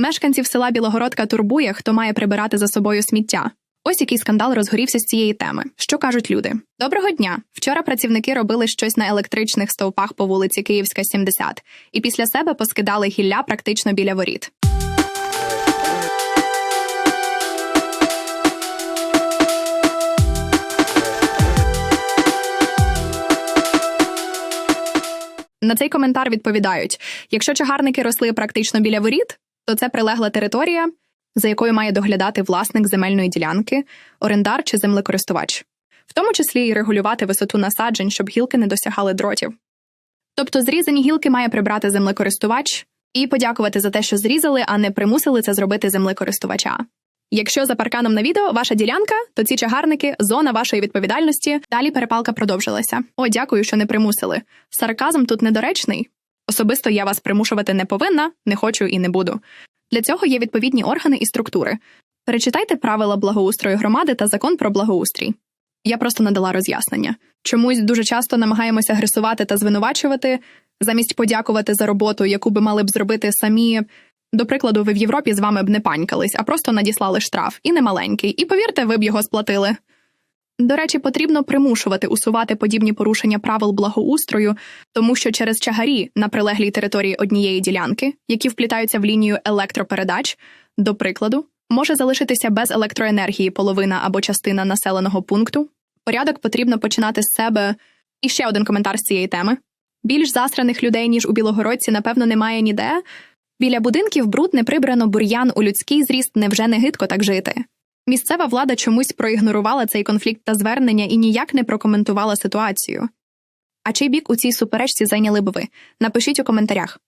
Мешканців села Білогородка турбує, хто має прибирати за собою сміття. Ось який скандал розгорівся з цієї теми. Що кажуть люди? Доброго дня! Вчора працівники робили щось на електричних стовпах по вулиці Київська, 70, і після себе поскидали гілля практично біля воріт. На цей коментар відповідають: якщо чагарники росли практично біля воріт, то це прилегла територія, за якою має доглядати власник земельної ділянки, орендар чи землекористувач, в тому числі і регулювати висоту насаджень, щоб гілки не досягали дротів. Тобто зрізані гілки має прибрати землекористувач і подякувати за те, що зрізали, а не примусили це зробити землекористувача. Якщо за парканом на відео ваша ділянка, то ці чагарники зона вашої відповідальності. Далі перепалка продовжилася. О, дякую, що не примусили. Сарказм тут недоречний. Особисто я вас примушувати не повинна, не хочу і не буду. Для цього є відповідні органи і структури. Перечитайте правила благоустрою громади та закон про благоустрій. Я просто надала роз'яснення. Чомусь дуже часто намагаємося агресувати та звинувачувати, замість подякувати за роботу, яку би мали б зробити самі. До прикладу, ви в Європі з вами б не панькались, а просто надіслали штраф, і не маленький. І повірте, ви б його сплатили. До речі, потрібно примушувати усувати подібні порушення правил благоустрою, тому що через чагарі на прилеглій території однієї ділянки, які вплітаються в лінію електропередач, до прикладу, може залишитися без електроенергії половина або частина населеного пункту. Порядок потрібно починати з себе. І ще один коментар з цієї теми: більш засраних людей, ніж у Білогородці, напевно, немає ніде. Біля будинків бруд не прибрано бур'ян у людський зріст невже не гидко так жити. Місцева влада чомусь проігнорувала цей конфлікт та звернення і ніяк не прокоментувала ситуацію. А чий бік у цій суперечці зайняли б ви? Напишіть у коментарях.